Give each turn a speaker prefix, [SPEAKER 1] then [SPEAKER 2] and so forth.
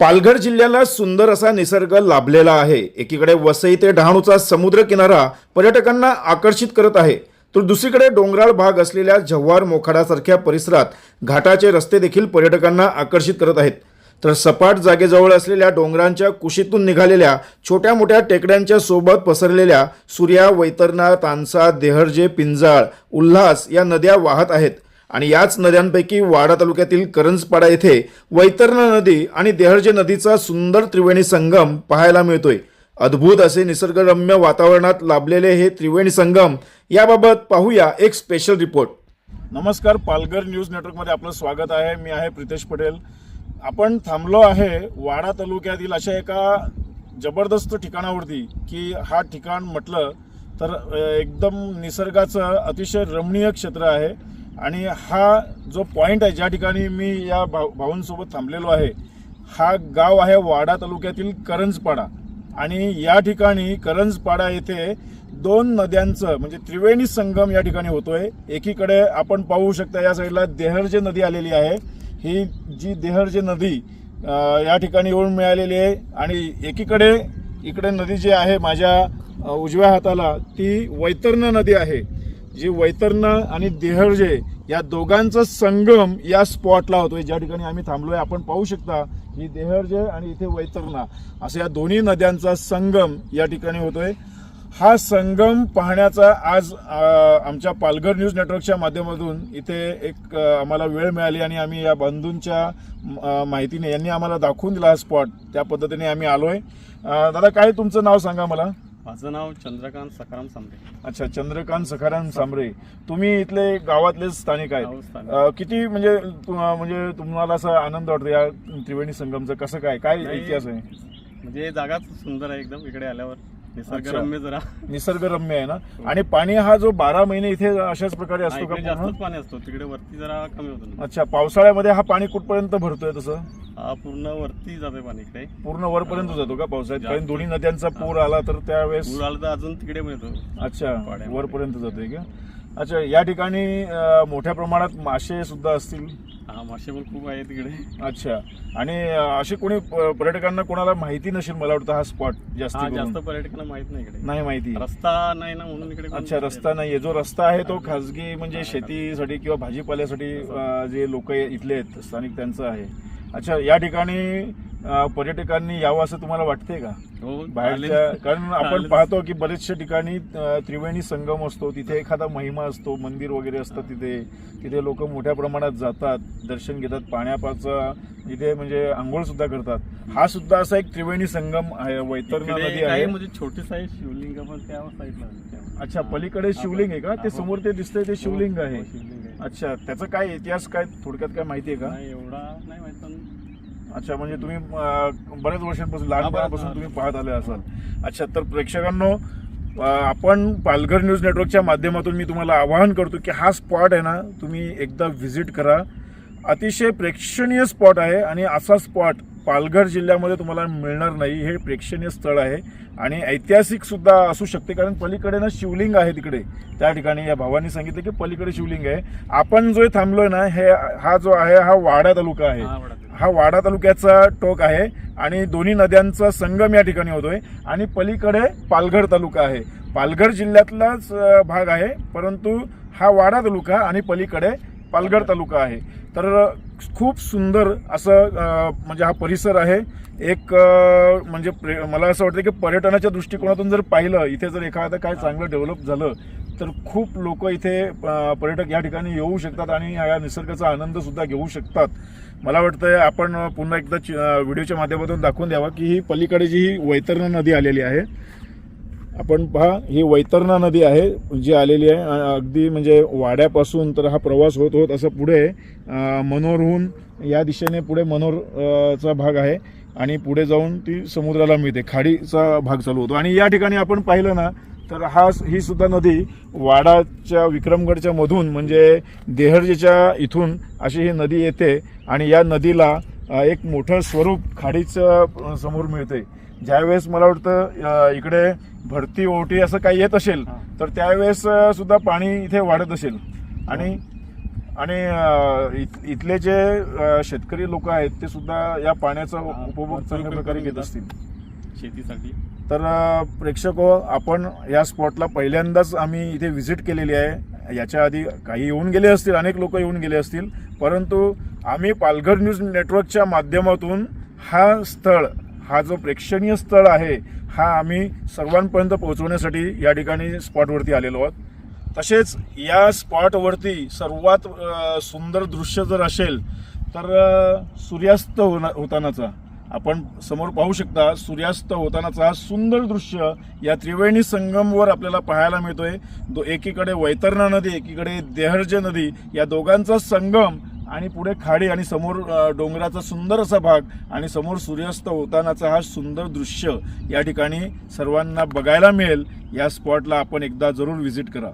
[SPEAKER 1] पालघर जिल्ह्याला सुंदर असा निसर्ग लाभलेला आहे. एकीकडे वसई ते डहाणूचा समुद्र किनारा पर्यटकांना आकर्षित करत आहे. तर दुसरीकडे डोंगराळ भाग असलेल्या जव्हार मोखाडासारख्या परिसरात घाटाचे रस्ते देखील पर्यटकांना आकर्षित करत आहेत. तर सपाट जागेजवळ असलेल्या डोंगरांच्या कुशीतून निघालेल्या छोट्या मोठ्या टेकड्यांच्या सोबत पसरलेल्या सूर्या वैतरणा तानसा देहरजे पिंजाळ उल्हास या नद्या वाहत आहेत. आणि याच नद्यांपैकी वाडा तालुक्यातील करंजपाडा येथे वैतरणा नदी आणि देहरजे नदीचा सुंदर त्रिवेणी संगम पाहायला मिळतोय. अद्भुत असे निसर्गरम्य वातावरणात लाभलेले हे त्रिवेणी संगम याबाबत पाहूया एक स्पेशल रिपोर्ट नमस्कार पालघर न्यूज नेटवर्कमध्ये आपलं स्वागत आहे. मी आहे प्रितेश पटेल. आपण थांबलो आहे वाडा तालुक्यातील अशा एका जबरदस्त ठिकाणावरती की हा ठिकाण म्हटलं तर एकदम निसर्गाचं अतिशय रमणीय क्षेत्र आहे. आणि हा जो पॉईंट आहे ज्या ठिकाणी मी या भाऊ भाऊंसोबत थांबलेलो आहे हा गाव आहे वाडा तालुक्यातील करंजपाडा. आणि या ठिकाणी करंजपाडा येथे दोन नद्यांचं म्हणजे त्रिवेणी संगम या ठिकाणी होतोय. एकीकडे आपण पाहू शकता या साईडला देहरजे नदी आलेली आहे. ही जी देहरजे नदी या ठिकाणी येऊन मिळालेली आहे. आणि एकीकडे इकडे नदी जी आहे माझ्या उजव्या हाताला ती वैतरणा नदी आहे. जी वैतरणा आणि देहर्जे या दोघांचा संगम या स्पॉटला होतोय. ज्या ठिकाणी आम्ही थांबलोय आपण पाहू शकता ही देहर्जे आणि इथे वैतरणा. असं या दोन्ही नद्यांचा संगम या ठिकाणी होतोय. हा संगम पाहण्याचा आज आमच्या पालघर न्यूज नेटवर्कच्या माध्यमातून इथे एक आम्हाला वेळ मिळाली आणि आम्ही या बंधूंच्या माहितीने यांनी आम्हाला दाखवून दिला हा स्पॉट त्या पद्धतीने आम्ही आलोय. आहे दादा काय तुमचं नाव सांगा मला?
[SPEAKER 2] माझं नाव चंद्रकांत सकाराम सांबरे
[SPEAKER 1] अच्छा चंद्रकांत सखाराम सांबरे तुम्ही इथले गावातले स्थानिक आहेत.
[SPEAKER 2] स्थानिक.
[SPEAKER 1] अ, किती म्हणजे तु- म्हणजे तुम्हाला असा आनंद वाटतो या त्रिवेणी संगमचा? कसं काय? काय
[SPEAKER 2] नाही,
[SPEAKER 1] इतिहास आहे?
[SPEAKER 2] म्हणजे जागाच सुंदर आहे एकदम इकडे आल्यावर. निसर्गरम्य जरा.
[SPEAKER 1] निसर्गरम्य आहे ना? आणि पाणी हा जो बारा महिने इथे अशाच प्रकारे
[SPEAKER 2] हा,
[SPEAKER 1] असतो
[SPEAKER 2] इकडे
[SPEAKER 1] का पूर्ण?
[SPEAKER 2] जास्तच पाणी असतो. तिकडे वरती जरा कमी होतं.
[SPEAKER 1] अच्छा पावसाळ्यामध्ये हा पाणी कुठपर्यंत भरतोय तसं?
[SPEAKER 2] हा पूर्ण वरती जाते पाणी इकडे.
[SPEAKER 1] पूर्ण वरपर्यंत जातो का पावसाळ्यात. कारण दोन्ही नद्यांचा पूर आला तर त्यावेळेस
[SPEAKER 2] पूर आला तर अजून तिकडे येतो.
[SPEAKER 1] अच्छा. वरपर्यंत जातोय का? अच्छा या ठिकाणी अ, मोठ्या प्रमाणात मासे सुद्धा असतील.
[SPEAKER 2] हा मासे पण खूप आहे तिकडे
[SPEAKER 1] अच्छा आणि अ, असे कोणी प- पर्यटकांना कोणाला माहिती नसेल मला वाटतं हा स्पॉट जास्त
[SPEAKER 2] हा. जास्त पर्यटकांना माहीत नाही इकडे.
[SPEAKER 1] नाही माहिती.
[SPEAKER 2] रस्ता नाही ना म्हणून इकडे कोण
[SPEAKER 1] अच्छा रस्ता नाहीये. जो रस्ता आहे तो खासगी म्हणजे शेतीसाठी किंवा भाजीपाल्यासाठी अ, जे लोक इथले आहेत स्थानिक त्यांचं आहे. अच्छा या ठिकाणी पर्यटकांनी यावं असं तुम्हाला वाटतंय का
[SPEAKER 2] हो
[SPEAKER 1] बाहेरच्या. कारण आपण. पाहतो की बरेचशा ठिकाणी त्रिवेणी संगम असतो तिथे एखादा महिमा असतो मंदिर वगैरे असतं तिथे तिथे लोक मोठ्या प्रमाणात जातात दर्शन घेतात पाण्यापाचा इथे म्हणजे आंघोळ सुद्धा करतात हा सुद्धा असा एक त्रिवेणी संगम आहे वैतरणा नदी आहे
[SPEAKER 2] म्हणजे छोटे साईज शिवलिंग आहे.
[SPEAKER 1] अच्छा पलीकडे शिवलिंग आहे का ते
[SPEAKER 2] हो.
[SPEAKER 1] समोर ते दिसतंय ते आहे
[SPEAKER 2] हो, शिवलिंग आहे.
[SPEAKER 1] अच्छा त्याचा काय इतिहास काय थोडक्यात काय माहिती आहे का?
[SPEAKER 2] नाही एवढा नाही माहीत पण
[SPEAKER 1] अच्छा म्हणजे तुम्ही अं, बऱ्याच वर्षांपासून लहानपणापासून तुम्ही पाहत आले असाल. अच्छा तर प्रेक्षकांनो अं, आपण पालघर न्यूज नेटवर्कच्या माध्यमातून मी तुम्हाला आवाहन करतो की हा स्पॉट आहे ना तुम्ही एकदा व्हिजिट करा. अतिशय प्रेक्षणीय स्पॉट आहे आणि असा स्पॉट पालघर जिल्ह्यामध्ये तुम्हाला मिळणार नाही. हे प्रेक्षणीय स्थळ आहे आणि ऐतिहासिक सुद्धा असू शकते कारण पलीकडे ना शिवलिंग आहे तिकडे. त्या ठिकाणी या भावांनी सांगितलं की पलीकडे शिवलिंग आहे. आपण जो थांबलोय ना हे हा जो आहे हा वाडा तालुका आहे.
[SPEAKER 2] हा, वाडा तालुका.
[SPEAKER 1] वाडा तालुक्याचा टोक आहे आणि दोन्ही नद्यांचा संगम या ठिकाणी होतोय आणि पलीकडे पालघर तालुका आहे. पालघर जिल्ह्यातलाच भाग आहे परंतु हा वाडा तालुका आणि पलीकडे पालघर तालुका आहे. तर खूप सुंदर असं म्हणजे हा परिसर आहे. एक म्हणजे प्रे- मला असं वाटतं की पर्यटनाच्या दृष्टिकोनातून जर पाहिलं इथे जर एखादं काय चांगलं डेव्हलप झालं तर खूप लोक इथे पर्यटक या ठिकाणी येऊ शकतात आणि या निसर्गाचा आनंद सुद्धा घेऊ शकतात. मला वाटतं आपण पुन्हा एकदा चि- व्हिडिओच्या माध्यमातून दाखवून द्यावा की ही पलीकडे जी ही वैतरणा नदी आलेली आहे आपण पहा ही वैतरणा नदी आहे जी आलेली आहे. अगदी म्हणजे वाड्यापासून तर हा प्रवास होत होत असं पुढे मनोरहून या दिशेने पुढे मनोरचा चा भाग आहे. आणि पुढे जाऊन ती समुद्राला मिळते. खाडीचा भाग चालू होतो. आणि या ठिकाणी आपण पाहिलं ना तर हा ही सुद्धा नदी वाडाच्या विक्रमगडच्या मधून म्हणजे देहर्जीच्या इथून अशी ही नदी येते. आणि या नदीला एक मोठं स्वरूप खाडीचं समोर मिळते. ज्यावेळेस मला वाटतं इकडे भरती ओटी असं काही येत असेल. तर त्यावेळेस सुद्धा पाणी इथे वाढत असेल. आणि आणि इथले जे शेतकरी लोक आहेत ते सुद्धा या पाण्याचा उपभोग चांगल्या प्रकारे घेत असतील.
[SPEAKER 2] शेतीसाठी.
[SPEAKER 1] तर प्रेक्षक हो, आपण या स्पॉटला पहिल्यांदाच आम्ही इथे व्हिजिट केलेली आहे. याच्या आधी काही येऊन गेले असतील अनेक लोक येऊन गेले असतील परंतु आम्ही पालघर न्यूज नेटवर्कच्या माध्यमातून हा स्थळ हा जो प्रेक्षणीय स्थळ आहे हा आम्ही सर्वांपर्यंत पोहोचवण्यासाठी या ठिकाणी स्पॉटवरती आलेलो आहोत. तसेच या स्पॉटवरती सर्वात सुंदर दृश्य जर असेल तर सूर्यास्त होना होतानाचा आपण समोर पाहू शकता सूर्यास्त होतानाचा हा सुंदर दृश्य या त्रिवेणी संगमवर आपल्याला पाहायला मिळतोय. दो एकीकडे वैतरणा नदी एकीकडे देहर्ज नदी या दोघांचा संगम आणि पुढे खाडी आणि समोर डोंगराचा सुंदर असा भाग आणि समोर सूर्यास्त होतानाचा हा सुंदर दृश्य या ठिकाणी सर्वांना बघायला मिळेल. या स्पॉटला आपण एकदा जरूर व्हिजिट करा.